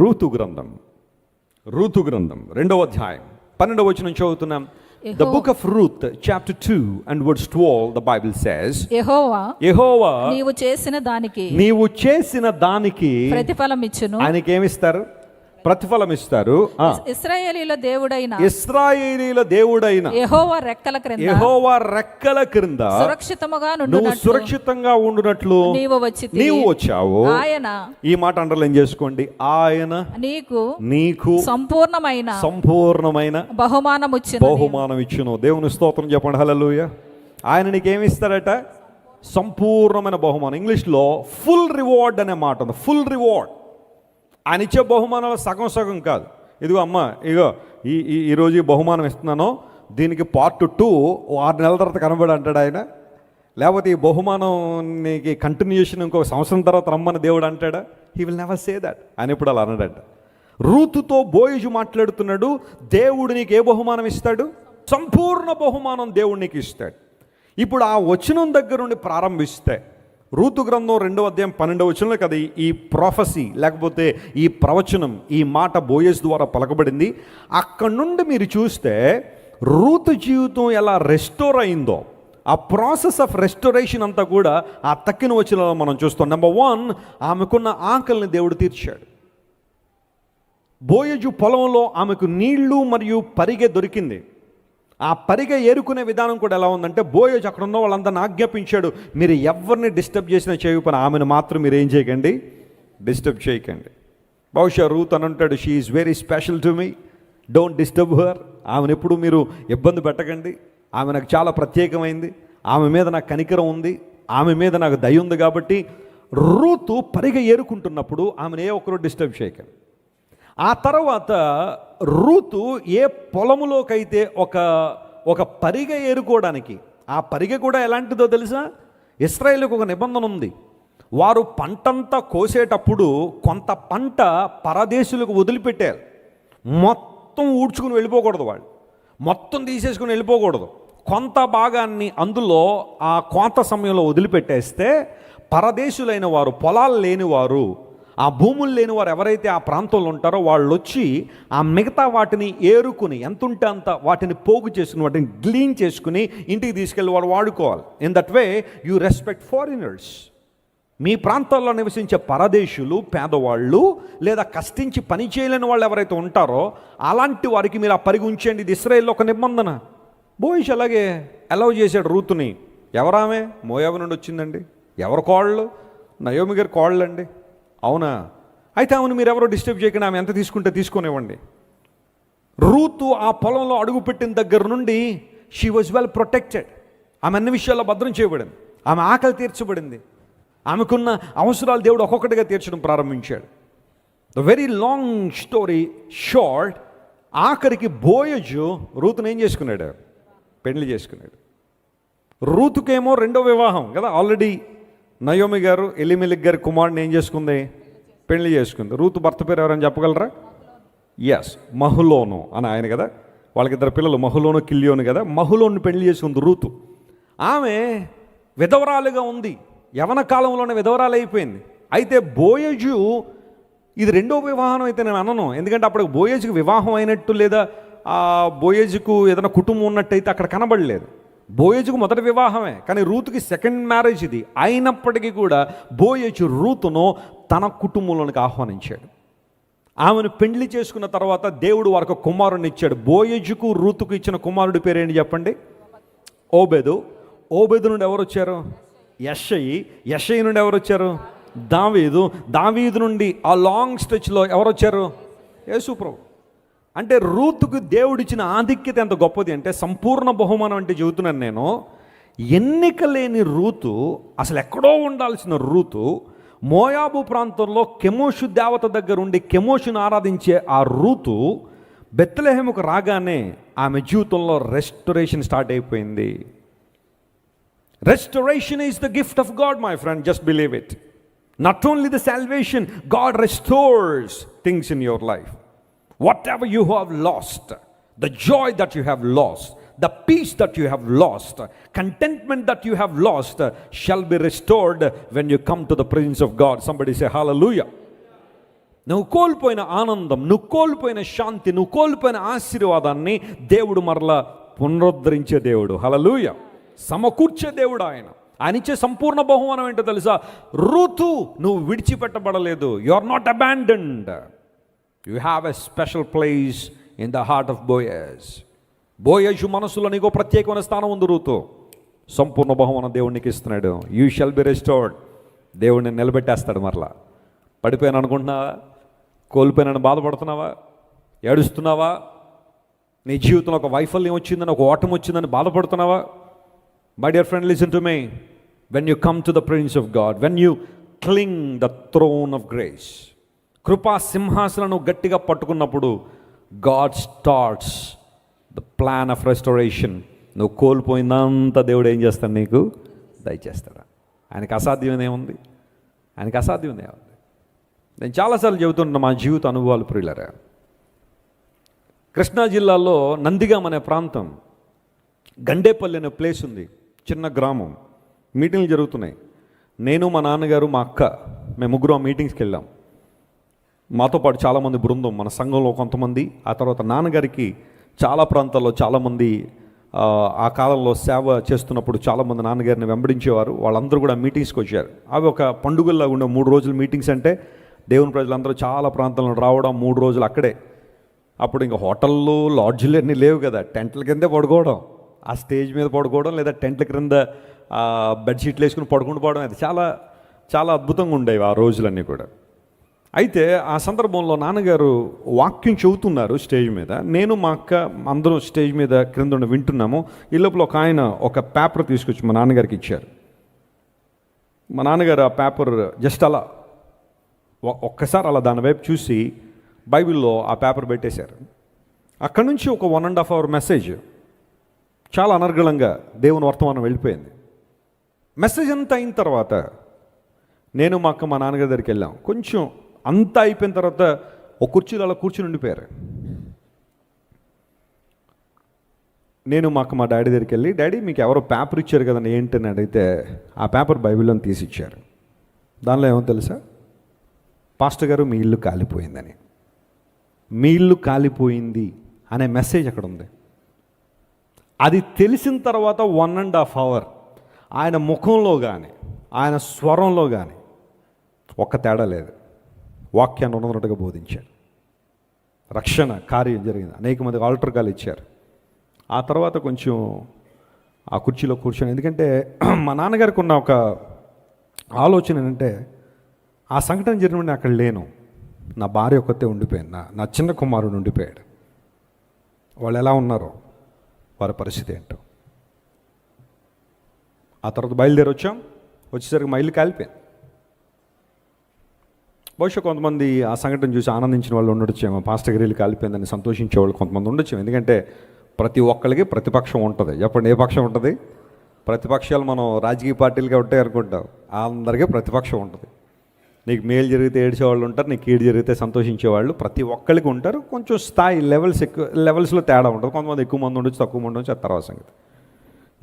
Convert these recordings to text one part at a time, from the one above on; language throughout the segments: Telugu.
రూతు గ్రంథం రూతు గ్రంథం రెండవ అధ్యాయం పన్నెండవ వచనం చదువుతున్నాం. The Jehovah- book of Ruth chapter two and words twelve the Bible says Jehovah Jehovah నీవు చేసిన దానికి నీవు చేసిన దానికి ప్రతిఫలం ఇచ్చును ఆయనకి ఏమిస్తారు ప్రతిఫలం ఇస్తారు. ఇస్రాయేలీల దేవుడైన ఇస్రాయేలీల దేవుడైన యెహోవా రెక్కల క్రింద యెహోవా రెక్కల క్రింద సురక్షితముగా నువ్వు సురక్షితంగా ఉండునట్లు నీవు వచ్చి నీవు వచ్చావు. ఆయన ఈ మాట అండర్లైన్ చేసుకోండి. ఆయన నీకు నీకు సంపూర్ణమైన సంపూర్ణమైన బహుమానముచ్చిన. బహుమానం ఇచ్చును దేవుని స్తోత్రం చెప్పండి. హల్లెలూయ. ఆయన నీకు ఏమి ఇస్తాడట సంపూర్ణమైన బహుమానం. ఇంగ్లీష్లో ఫుల్ రివార్డ్ అనే మాట ఉంది. Full reward. ఆయన ఇచ్చే బహుమానాలు సగం సగం కాదు. ఇదిగో అమ్మ ఇగో ఈ ఈ ఈరోజు ఈ బహుమానం ఇస్తున్నాను. దీనికి పార్ట్ టూ ఆరు నెలల తర్వాత కనబడి అంటాడు ఆయన. లేకపోతే ఈ బహుమానానికి కంటిన్యూషన్ ఇంకో సంవత్సరం తర్వాత రమ్మని దేవుడు అంటాడా? He will never say that ఆయన ఇప్పుడు అలా అన్నాడంట రూతుతో బోయిజు మాట్లాడుతున్నాడు. దేవుడు నీకు ఏ బహుమానం ఇస్తాడు? సంపూర్ణ బహుమానం దేవుడు నీకు ఇస్తాడు. ఇప్పుడు ఆ వచనం దగ్గర నుండి ప్రారంభిస్తే రూతు గ్రంథం రెండవ అధ్యాయం పన్నెండవ వచనంలో కదా ఈ- ప్రొఫెసీ లేకపోతే ఈ ప్రవచనం ఈ మాట బోయస్ ద్వారా పలకబడింది. అక్కడి నుండి మీరు చూస్తే రూతు జీవితం ఎలా రెస్టోర్ అయిందో ఆ ప్రాసెస్ ఆఫ్ రెస్టోరేషన్ అంతా కూడా ఆ తక్కిన వచనంలో మనం చూస్తాం. నెంబర్ వన్ ఆమెకున్న ఆకలిని దేవుడు తీర్చాడు. బోయజు పొలంలో ఆమెకు నీళ్ళు మరియు పరిగె దొరికింది. ఆ పరిగ ఏరుకునే విధానం కూడా ఎలా ఉందంటే బోయోజ్ అక్కడ ఉన్న వాళ్ళందరిని ఆజ్ఞాపించాడు. మీరు ఎవరిని డిస్టర్బ్ చేసినా చేయకపోయినా ఆమెను మాత్రం మీరు ఏం చేయకండి? డిస్టర్బ్ చేయకండి. బహుశా రూత్ అని అంటాడు she is very special to me don't disturb her ఆమెను ఎప్పుడు మీరు ఇబ్బంది పెట్టకండి. ఆమె నాకు చాలా ప్రత్యేకమైంది. ఆమె మీద నాకు కనికరం ఉంది. ఆమె మీద నాకు దయ ఉంది కాబట్టి రూతు పరిగ ఏరుకుంటున్నప్పుడు ఆమెను ఏ ఒక్కరు డిస్టర్బ్ చేయకండి. ఆ తర్వాత రూతు ఏ పొలములోకైతే ఒక ఒక పరిగ ఏరుకోవడానికి ఆ పరిగె కూడా ఎలాంటిదో తెలుసా? ఇస్రాయేల్కి ఒక నిబంధన ఉంది. వారు పంటంతా కోసేటప్పుడు కొంత పంట పరదేశులకు వదిలిపెట్టారు. మొత్తం ఊడ్చుకుని వెళ్ళిపోకూడదు వాళ్ళు. మొత్తం తీసేసుకుని వెళ్ళిపోకూడదు. కొంత భాగాన్ని అందులో ఆ కోత సమయంలో వదిలిపెట్టేస్తే పరదేశులైన వారు పొలాలు లేని వారు ఆ భూములు లేని వారు ఎవరైతే ఆ ప్రాంతంలో ఉంటారో వాళ్ళు వచ్చి ఆ మిగతా వాటిని ఏరుకుని ఎంత ఉంటే అంత వాటిని పోగు చేసుకుని వాటిని క్లీన్ చేసుకుని ఇంటికి తీసుకెళ్ళి వాడు వాడుకోవాలి. In that way you respect foreigners మీ ప్రాంతాల్లో నివసించే పరదేశులు పేదవాళ్ళు లేదా కష్టించి పని చేయలేని వాళ్ళు ఎవరైతే ఉంటారో అలాంటి వారికి మీరు ఆ పరిగి ఉంచండి ఇది ఇస్రాయేల్లో ఒక నిబంధన. బోయిష్ అలాగే అలౌ చేశాడు రూతుని. ఎవరామే? మోయాబు నుండి వచ్చిందండి. ఎవరు కోళ్ళు? నయోమి గారి కోళ్ళండి. అవునా? అయితే ఆమెను మీరు ఎవరో డిస్టర్బ్ చేయకుండా ఆమె ఎంత తీసుకుంటే తీసుకునేవ్వండి. రూతు ఆ పొలంలో అడుగుపెట్టిన దగ్గర నుండి షీ వాజ్ వెల్ ప్రొటెక్టెడ్ ఆమె అన్ని విషయాల్లో భద్రం చేయబడింది. ఆమె ఆకలి తీర్చబడింది. ఆమెకున్న అవసరాలు దేవుడు ఒక్కొక్కటిగా తీర్చడం ప్రారంభించాడు. The very long story short ఆఖరికి బోయజు రూతుని ఏం చేసుకున్నాడు? పెళ్ళి చేసుకున్నాడు. రూతుకేమో రెండో వివాహం కదా ఆల్రెడీ నయోమి గారు ఎలిమిలిక్ గారి కుమారుని ఏం చేసుకుంది? పెళ్ళి చేసుకుంది. రూతు భర్త పేరు ఎవరైనా చెప్పగలరా? ఎస్ మహులోను అని ఆయన కదా. వాళ్ళకిద్దరు పిల్లలు మహులోను కిల్లియోను కదా. మహులోను పెళ్ళి చేసుకుంది రూతు. ఆమె విధవరాలుగా ఉంది. యవన కాలంలోనే విధవరాలు అయిపోయింది. అయితే బోయజు ఇది రెండో వివాహం అయితే నేను అనను. ఎందుకంటే అప్పుడు బోయేజ్కి వివాహం అయినట్టు లేదా ఆ బోయేజ్కు ఏదైనా కుటుంబం ఉన్నట్టయితే అక్కడ కనబడలేదు. బోయేజ్కు మొదటి వివాహమే కానీ రూతుకి సెకండ్ మ్యారేజ్ ఇది. అయినప్పటికీ కూడా బోయేజు రూతును తన కుటుంబంలోనికి ఆహ్వానించాడు. ఆమెను పెండ్లి చేసుకున్న తర్వాత దేవుడు వారికి కుమారుని ఇచ్చాడు. బోయజుకు రూతుకు ఇచ్చిన కుమారుడి పేరేంటి చెప్పండి? ఓబెదు. ఓబెదు నుండి ఎవరు వచ్చారు? యషయి యషయి నుండి ఎవరు వచ్చారు? దావీదు. దావీదు నుండి ఆ లాంగ్ స్ట్రెచ్లో ఎవరు వచ్చారు? యేసుప్రభు. అంటే రూతుకు దేవుడిచ్చిన ఆధిక్యత ఎంత గొప్పది అంటే సంపూర్ణ బహుమానం అంటే చెబుతున్నాను నేను. ఎన్నిక లేని రూతు అసలు ఎక్కడో ఉండాల్సిన రూతు మోయాబు ప్రాంతంలో కెమోషు దేవత దగ్గర ఉండి కెమోషును ఆరాధించే ఆ రూతు బెత్తలహేముకు రాగానే ఆమె జీవితంలో రెస్టరేషన్ స్టార్ట్ అయిపోయింది. Restoration is the gift of God my friend just believe it not only the salvation God restores things in your life whatever you have lost the joy that you have lost the peace that you have lost contentment that you have lost shall be restored when you come to the prince of God somebody say hallelujah నువ్వు కోల్పోయిన ఆనందం నువ్వు కోల్పోయిన శాంతి నువ్వు కోల్పోయిన ఆశీర్వాదాన్ని దేవుడు మరలా పునరుద్ధరించే దేవుడు. హలలుయ సమకూర్చే దేవుడు ఆయన. ఆయనిచ్చే సంపూర్ణ బహుమానం ఏంటో తెలుసా? ఋతు నువ్వు విడిచిపెట్టబడలేదు. You are not abandoned you have a special place in the heart of Boaz Boaz మనసులో నీకు ప్రత్యేకమైన స్థానం ఉంది సంపూర్ణ బహుమానం దేవుడికి ఇస్తున్నాడు. యూ షెల్ బి రెస్టోర్డ్ దేవుడిని నిలబెట్టేస్తాడు మరలా. పడిపోయాను అనుకుంటున్నావా? కోల్పోయానని బాధపడుతున్నావా? ఏడుస్తున్నావా? నీ జీవితంలో ఒక వైఫల్యం వచ్చిందని ఒక ఓటం వచ్చిందని బాధపడుతున్నావా? My dear friend listen to me when you come to the prince of God when you cling the throne of grace కృపా సింహాసనం గట్టిగా పట్టుకున్నప్పుడు God starts the plan of restoration. నువ్వు కోల్పోయిందంతా దేవుడు ఏం చేస్తాడు నీకు? దయచేస్తాడు? ఆయనకు అసాధ్యమైన ఏముంది? ఆయనకు అసాధ్యమైనది ఏముంది? నేను చాలాసార్లు చెబుతున్న మా జీవిత అనుభవాలు ప్రియులరా కృష్ణా జిల్లాలో నందిగాం అనే ప్రాంతం గండేపల్లి అనే ప్లేస్ ఉంది. చిన్న గ్రామం. మీటింగ్లు జరుగుతున్నాయి. నేను మా నాన్నగారు మా అక్క మేము ముగ్గురు ఆ మీటింగ్స్కి వెళ్ళాం. మాతో పాటు చాలామంది బృందం మన సంఘంలో కొంతమంది ఆ తర్వాత నాన్నగారికి చాలా ప్రాంతాల్లో చాలామంది ఆ, కాలంలో సేవ చేస్తున్నప్పుడు చాలామంది నాన్నగారిని వెంబడించేవారు. వాళ్ళందరూ కూడా మీటింగ్స్కి వచ్చారు. అవి ఒక పండుగల్లా ఉండే మూడు రోజులు మీటింగ్స్ అంటే దేవుని ప్రజలందరూ చాలా ప్రాంతాలను రావడం మూడు రోజులు అక్కడే. అప్పుడు ఇంకా హోటళ్ళు లాడ్జ్లు అన్నీ లేవు కదా. టెంట్ల కిందే పడుకోవడం. ఆ స్టేజ్ మీద పడుకోవడం లేదా టెంట్ల క్రింద బెడ్షీట్లు వేసుకుని పడుకుంటూ పోవడం అది చాలా చాలా అద్భుతంగా ఉండేవి ఆ రోజులన్నీ కూడా. అయితే ఆ సందర్భంలో నాన్నగారు వాక్యం చెబుతున్నారు స్టేజ్ మీద. నేను మా అక్క అందరం స్టేజ్ మీద క్రింద వింటున్నాము. ఈ లోపల ఒక ఆయన ఒక పేపర్ తీసుకొచ్చి మా నాన్నగారికి ఇచ్చారు. మా నాన్నగారు ఆ పేపర్ జస్ట్ అలా ఒక్కసారి అలా దాని వైపు చూసి బైబిల్లో ఆ పేపర్ పెట్టేశారు. అక్కడి నుంచి ఒక one and half hour message చాలా అనర్గళంగా దేవుని వర్తమానం వెళ్ళిపోయింది. మెసేజ్ అంతా అయిన తర్వాత నేను మా అక్క మా నాన్నగారి దగ్గరికి వెళ్ళాం. కొంచెం అంతా అయిపోయిన తర్వాత ఒక కుర్చీలో అలా కూర్చుని ఉండిపోయారు. నేను మాకు మా డాడీ దగ్గరికి వెళ్ళి డాడీ మీకు ఎవరో పేపర్ ఇచ్చారు కదండి ఏంటని అడిగితే ఆ పేపర్ బైబిల్లో తీసి ఇచ్చారు దానిలో ఏమో తెలుసా? పాస్టర్ గారు మీ ఇల్లు కాలిపోయిందని. మీ ఇల్లు కాలిపోయింది అనే మెసేజ్ అక్కడ ఉంది. అది తెలిసిన తర్వాత వన్ అండ్ హాఫ్ అవర్ ఆయన ముఖంలో కానీ ఆయన స్వరంలో కానీ ఒక్క తేడా లేదు. వాక్యాన్ని ఉన్నదన్నట్టుగా బోధించాడు. రక్షణ కార్యం జరిగింది. అనేక మంది ఆల్టర్గాలు ఇచ్చారు. ఆ తర్వాత కొంచెం ఆ కుర్చీలో కూర్చొని ఎందుకంటే మా నాన్నగారికి ఉన్న ఒక ఆలోచన ఏంటంటే ఆ సంఘటన జరిగిన అక్కడ లేను. నా భార్య ఒక్కతే ఉండిపోయాను. నా నా చిన్న కుమారుడు ఉండిపోయాడు. వాళ్ళు ఎలా ఉన్నారో వారి పరిస్థితి ఏంటో. ఆ తర్వాత బయలుదేరి వచ్చాం వచ్చేసరికి మా ఇల్లు కాలిపోయింది. బహుశా కొంతమంది ఆ సంఘటన చూసి ఆనందించిన వాళ్ళు ఉండొచ్చేమో. పాస్టర్ గిరీలు కాలిపోయిందని సంతోషించే వాళ్ళు కొంతమంది ఉండొచ్చేమో. ఎందుకంటే ప్రతి ఒక్కరికి ప్రతిపక్షం ఉంటుంది. చెప్పండి ఏ పక్షం ఉంటుంది? ప్రతిపక్షాలు మనం రాజకీయ పార్టీలుగా ఉంటాయి అనుకుంటాం. అందరికీ ప్రతిపక్షం ఉంటుంది. నీకు మేలు జరిగితే ఏడ్చేవాళ్ళు ఉంటారు నీకు కీడు జరిగితే సంతోషించేవాళ్ళు ప్రతి ఒక్కరికి ఉంటారు. కొంచెం స్థాయి లెవెల్స్ ఎక్కువ లెవెల్స్లో తేడా ఉంటుంది. కొంతమంది ఎక్కువ మంది ఉండొచ్చు తక్కువ మంది ఉండొచ్చు అది తర్వాత సంగతి.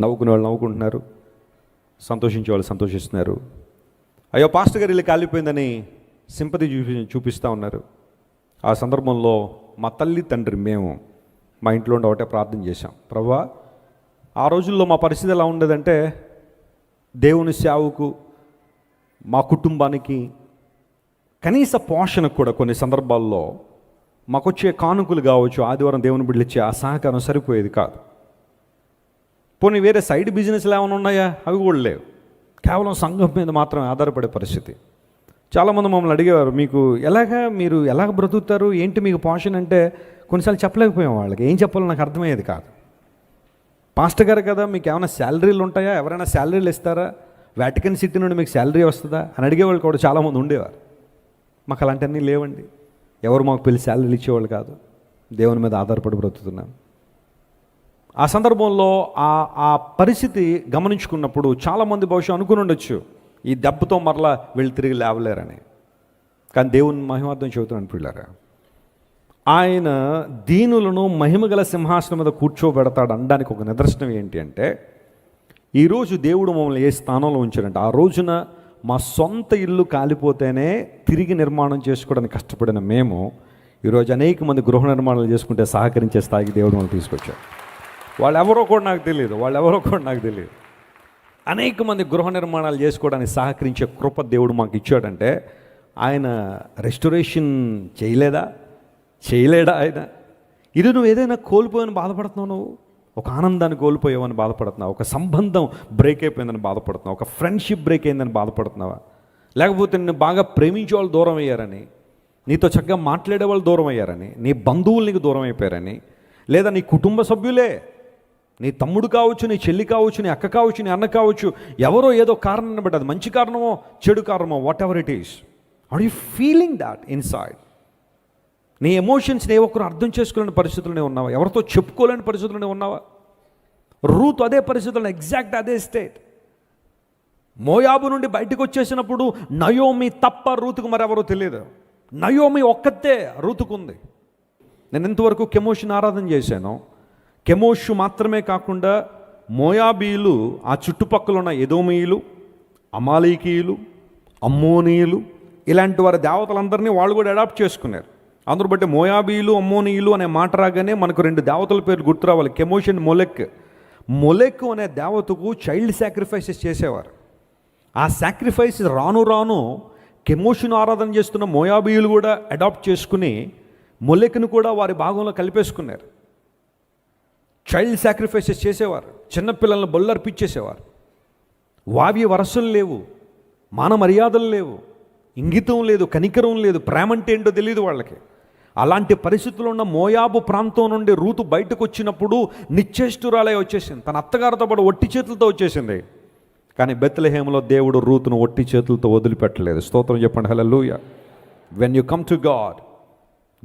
నవ్వుకునే వాళ్ళు నవ్వుకుంటున్నారు. సంతోషించే వాళ్ళు సంతోషిస్తున్నారు. అయ్యో పాస్టర్ గారు ఇల్లు కాలిపోయిందని సింపతి చూపి చూపిస్తూ ఉన్నారు. ఆ సందర్భంలో మా తల్లి తండ్రి మేము మా ఇంట్లో ఉండవటే ఒకటే ప్రార్థన చేశాం. ప్రభా ఆ రోజుల్లో మా పరిస్థితి ఎలా ఉండేదంటే దేవుని సేవకు మా కుటుంబానికి కనీస పోషణకు కూడా కొన్ని సందర్భాల్లో మాకొచ్చే కానుకలు కావచ్చు ఆదివారం దేవుని బిడ్డలు ఇచ్చే ఆ సహకారం సరిపోయేది కాదు. పోనీ వేరే సైడ్ బిజినెస్లు ఏమైనా ఉన్నాయా? అవి కూడా లేవు. కేవలం సంఘం మీద మాత్రమే ఆధారపడే పరిస్థితి. చాలామంది మమ్మల్ని అడిగేవారు మీకు ఎలాగా మీరు ఎలాగ బ్రతుకుతారు? ఏంటి మీకు పాషన్ అంటే? కొన్నిసార్లు చెప్పలేకపోయాం వాళ్ళకి. ఏం చెప్పాలో నాకు అర్థమయ్యేది కాదు. పాస్టర్ గారు కదా మీకు ఏమైనా శాలరీలు ఉంటాయా? ఎవరైనా శాలరీలు ఇస్తారా? వాటికన్ సిటీ నుండి మీకు శాలరీ వస్తుందా? అని అడిగేవాళ్ళు కూడా చాలామంది ఉండేవారు. మాకు అలాంటివన్నీ లేవండి. ఎవరు మాకు పెళ్ళి శాలరీలు ఇచ్చేవాళ్ళు కాదు. దేవుని మీద ఆధారపడి బ్రతుకుతున్నాం. ఆ సందర్భంలో ఆ ఆ పరిస్థితి గమనించుకున్నప్పుడు చాలామంది బహుశా అనుకుని ఉండొచ్చు. ఈ దెబ్బతో మరలా వీళ్ళు తిరిగి లేవలేరని. కానీ దేవుని మహిమార్థం చెబుతున్నాను పిల్లరా ఆయన దీనులను మహిమగల సింహాసనం మీద కూర్చోబెడతాడు అనడానికి ఒక నిదర్శనం ఏంటి అంటే ఈరోజు దేవుడు మమ్మల్ని ఏ స్థానంలో ఉంచాడంటే ఆ రోజున మా సొంత ఇల్లు కాలిపోతేనే తిరిగి నిర్మాణం చేసుకోవడానికి కష్టపడిన మేము ఈరోజు అనేక మంది గృహ నిర్మాణాలు చేసుకుంటే సహకరించే స్థాయికి దేవుడు మనం తీసుకొచ్చాడు. వాళ్ళు ఎవరో కూడా నాకు తెలియదు వాళ్ళు ఎవరో కూడా నాకు తెలియదు అనేక మంది గృహ నిర్మాణాలు చేసుకోవడానికి సహకరించే కృప దేవుడు మాకు ఇచ్చాడంటే ఆయన రెస్టరేషన్ చేయలేదా? చేయలేడా ఆయన? ఇది నువ్వు ఏదైనా కోల్పోయని బాధపడుతున్నావు నువ్వు? ఒక ఆనందాన్ని కోల్పోయావని బాధపడుతున్నావు? ఒక సంబంధం బ్రేక్ అయిపోయిందని బాధపడుతున్నావు? ఒక ఫ్రెండ్షిప్ బ్రేక్ అయిందని బాధపడుతున్నావా? లేకపోతే నిన్ను బాగా ప్రేమించే వాళ్ళు దూరం అయ్యారని నీతో చక్కగా మాట్లాడే వాళ్ళు దూరం అయ్యారని నీ బంధువులు నీకు దూరం అయిపోయారని లేదా నీ కుటుంబ సభ్యులే నీ తమ్ముడు కావచ్చు నీ చెల్లి కావచ్చు నీ అక్క కావచ్చు నీ అన్న కావచ్చు ఎవరో ఏదో కారణం బట్టి అది మంచి కారణమో చెడు కారణమో whatever it is are you feeling that inside నీ ఎమోషన్స్ని ఏ ఒక్కరు అర్థం చేసుకోలేని పరిస్థితుల్లోనే ఉన్నావా? ఎవరితో చెప్పుకోలేని పరిస్థితుల్లోనే ఉన్నావా? రూత్ అదే పరిస్థితుల్లో ఎగ్జాక్ట్ అదే స్టేట్ మోయాబు నుండి బయటకు వచ్చేసినప్పుడు నయోమి తప్ప రూతుకు మరెవరో తెలియదు. నయోమి ఒక్కతే రూతుకుంది. నేను ఇంతవరకు కెమోషన్ ఆరాధన చేశాను. కెమోషు మాత్రమే కాకుండా మోయాబీలు ఆ చుట్టుపక్కల ఉన్న ఎదోమీయులు అమాలీకీయులు అమ్మోనీయులు ఇలాంటి వారి దేవతలందరినీ వాళ్ళు కూడా అడాప్ట్ చేసుకున్నారు. అందరూ బట్టి మోయాబీలు అమ్మోనీయులు అనే మాట రాగానే మనకు రెండు దేవతల పేర్లు గుర్తు రావాలి. Chemosh and మొలెక్. మొలెక్ అనే దేవతకు చైల్డ్ సాక్రిఫైసెస్ చేసేవారు. ఆ సాక్రిఫైస్ రాను రాను కెమోషన్ ఆరాధన చేస్తున్న మోయాబీయులు కూడా అడాప్ట్ చేసుకుని మొలెక్ను కూడా వారి భాగంలో కలిపేసుకున్నారు. చైల్డ్ సాక్రిఫైసెస్ చేసేవారు. చిన్నపిల్లలను బొల్లర్పించేసేవారు వావి వరసలు లేవు. మాన మర్యాదలు లేవు. ఇంగితం లేదు కనికరం లేదు ప్రేమ అంటే ఏంటో తెలియదు వాళ్ళకి. అలాంటి పరిస్థితుల్లో ఉన్న మోయాబు ప్రాంతం నుండి రూతు బయటకు వచ్చినప్పుడు నిశ్చేష్టురాలే వచ్చేసింది. తన అత్తగారితో పాటు ఒట్టి చేతులతో వచ్చేసింది. కానీ బెత్తలహేమలో దేవుడు రూతును ఒట్టి చేతులతో వదిలిపెట్టలేదు. స్తోత్రం చెప్పండి. లూయ when you come to God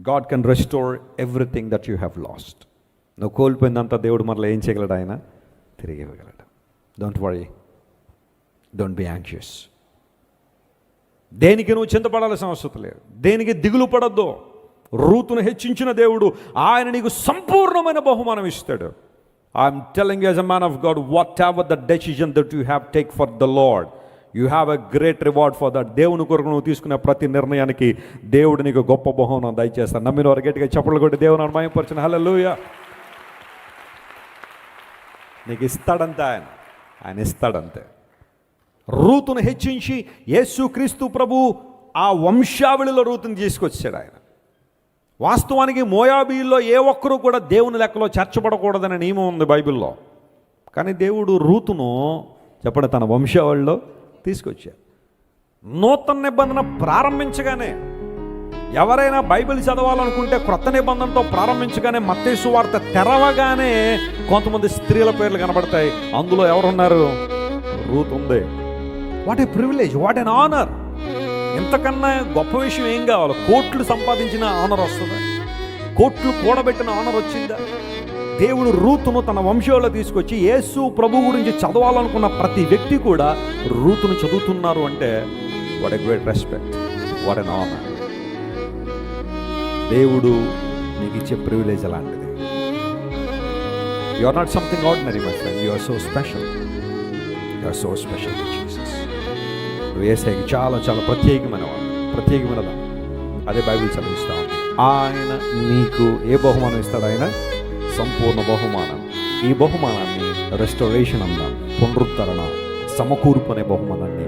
God can restore everything that you have lost నువ్వు కోల్పోయిందంతా దేవుడు మరలా ఏం చేయగలడు ఆయన? తిరిగి ఇవ్వగలడు. Don't worry don't be anxious దేనికి నువ్వు చింతపడాల్సిన అవసరం లేదు. దేనికి దిగులు పడద్దు. రూతును హెచ్చించిన దేవుడు ఆయన నీకు సంపూర్ణమైన బహుమానం ఇస్తాడు. I'm telling as a man of God whatever the decision that you have take for the Lord you have a great reward for that దేవుని కొరకు నువ్వు తీసుకునే ప్రతి నిర్ణయానికి దేవుడు నీకు గొప్ప బహుమానం దయచేస్తాను నమ్మిన వారు గట్టిగా చెప్పలు కొట్టి దేవుని అనుమయపరిచిన హల్లెలూయా నీకు ఇస్తాడంతే ఆయన. ఆయన ఇస్తాడంతే. రూతును హెచ్చించి యేసుక్రీస్తు ప్రభు ఆ వంశావళిలో రూతుని తీసుకొచ్చాడు ఆయన. వాస్తవానికి మోయాబీల్లో ఏ ఒక్కరూ కూడా దేవుని లెక్కలో చేర్చబడకూడదనే నియమం ఉంది బైబిల్లో. కానీ దేవుడు రూతును చెప్పండి తన వంశావళిలో తీసుకొచ్చాడు. నూతన నిబంధన ప్రారంభించగానే ఎవరైనా బైబిల్ చదవాలనుకుంటే క్రొత్త నిబంధనతో ప్రారంభించగానే మత్తేసు వార్త తెరవగానే కొంతమంది స్త్రీల పేర్లు కనబడతాయి. అందులో ఎవరున్నారు? రూత్ ఉంది. What a privilege what an honour ఇంతకన్నా గొప్ప విషయం ఏం కావాలి? కోట్లు సంపాదించిన ఆనర్ వస్తుందా. కోట్లు కూడబెట్టిన ఆనర్ వచ్చిందా? దేవుడు రూతును తన వంశంలో తీసుకొచ్చి యేసు ప్రభు గురించి చదవాలనుకున్న ప్రతి వ్యక్తి కూడా రూతును చదువుతున్నారు అంటే what a great respect what an honour దేవుడు నీకు ఇచ్చే ప్రివిలేజ్ అలాంటిది. You are not something ordinary my friend you are so special you are so special Jesus నువ్వు ఏసైకి చాలా చాలా ప్రత్యేకమైన వాడు ప్రత్యేకమైనదా అదే బైబిల్ చదివిస్తా ఆయన నీకు ఏ బహుమానం ఇస్తాడు ఆయన? సంపూర్ణ బహుమానం. ఈ బహుమానాన్ని రెస్టరేషన్ అందాం. పునరుద్ధరణ సమకూర్పు అనే బహుమానాన్ని